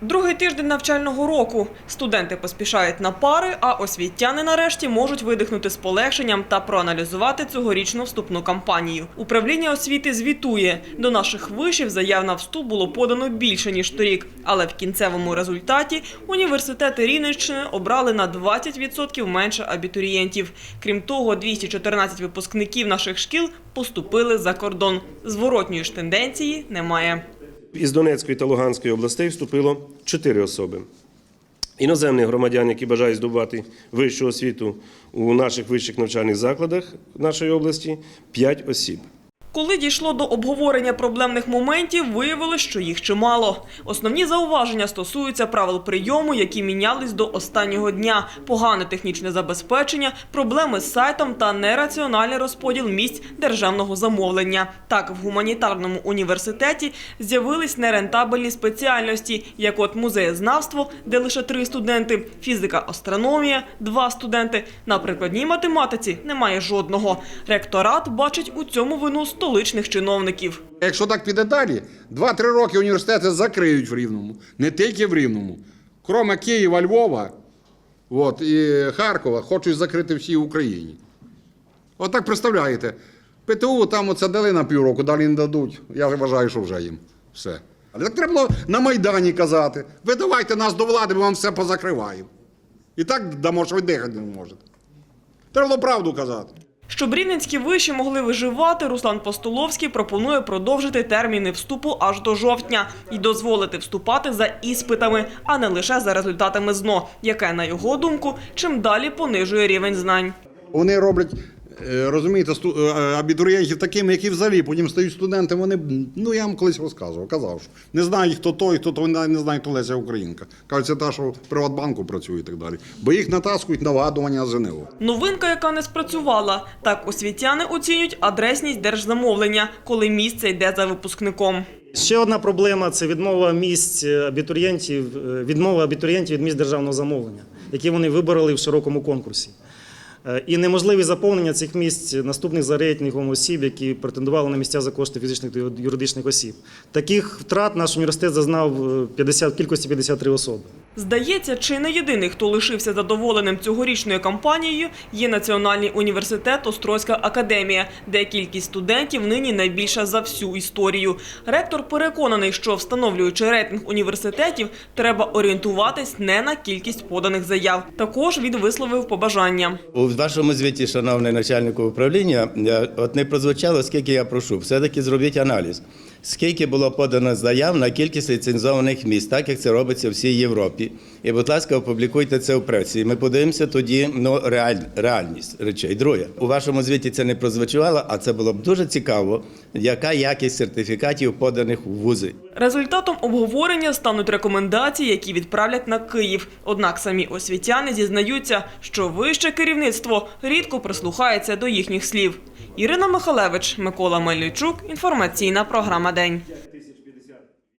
Другий тиждень навчального року. Студенти поспішають на пари, а освітяни нарешті можуть видихнути з полегшенням та проаналізувати цьогорічну вступну кампанію. Управління освіти звітує. До наших вишів заяв на вступ було подано більше, ніж торік. Але в кінцевому результаті університети Рівненщини обрали на 20% менше абітурієнтів. Крім того, 214 випускників наших шкіл поступили за кордон. Зворотньої ж тенденції немає. Із Донецької та Луганської областей вступило 4 особи. Іноземних громадян, які бажають здобувати вищу освіту у наших вищих навчальних закладах нашої області, п'ять осіб. Коли дійшло до обговорення проблемних моментів, виявилось, що їх чимало. Основні зауваження стосуються правил прийому, які мінялись до останнього дня, погане технічне забезпечення, проблеми з сайтом та нераціональний розподіл місць державного замовлення. Так, в гуманітарному університеті з'явились нерентабельні спеціальності, як от музеєзнавство, де лише три студенти, фізика, астрономія, два студенти. На прикладній математиці немає жодного. Ректорат бачить у цьому вину столичних чиновників. Якщо так піде далі, 2-3 роки університети закриють в Рівному. Не тільки в Рівному. Кроме Києва, Львова от, і Харкова, хочуть закрити всі Україні. От так представляєте. ПТУ там оце дали на півроку, далі не дадуть. Я вважаю, що вже їм все. Але так треба було на Майдані казати. Ви давайте нас до влади, ми вам все позакриваємо. І так дамо, що ви дихати не можете. Треба було правду казати. Щоб рівненські виші могли виживати, Руслан Постоловський пропонує продовжити терміни вступу аж до жовтня і дозволити вступати за іспитами, а не лише за результатами ЗНО, яке, на його думку, чим далі понижує рівень знань. Вони роблять, розумієте, сту- е, абітурієнтів такими, які взагалі потім стають студентами. Вони, ну я вам колись розказував, казав, що не знають, хто той, хто той, не знає, хто Леся Українка. Кажуть, це та, що в Приватбанку працює і так далі. Бо їх натаскують на вгадування ЗНО. Новинка, яка не спрацювала. Так освітяни оцінюють адресність держзамовлення, коли місце йде за випускником. Ще одна проблема це відмова місць абітурієнтів, е, відмова абітурієнтів від місць державного замовлення, які вони вибороли в широкому конкурсі. Е, І неможливість заповнення цих місць наступних за рейтингом осіб, які претендували на місця за кошти фізичних та юридичних осіб. Таких втрат наш університет зазнав е, 50, в кількості 53 особи. Здається, чи не єдиний, хто лишився задоволеним цьогорічною кампанією, є Національний університет Острозька академія, де кількість студентів нині найбільша за всю історію. Ректор переконаний, що встановлюючи рейтинг університетів, треба орієнтуватись не на кількість поданих заяв. Також він висловив побажання. У вашому звіті, шановний начальнику управління, е, от не прозвучало, скільки я прошу. Все-таки зробіть аналіз. Скільки було подано заяв на кількість ліцензованих міст, так як це робиться в всій Європі. І, будь ласка, опублікуйте це в пресі. Ми подивимося тоді ну, реаль, реальність речей. Друге, у вашому звіті це не прозвучало, а це було б дуже цікаво, яка якість сертифікатів поданих у вузи. Результатом обговорення стануть рекомендації, які відправлять на Київ. Однак самі освітяни зізнаються, що вище керівництво рідко прислухається до їхніх слів. Ірина Михалевич, Микола Мельничук. Інформаційна програма День.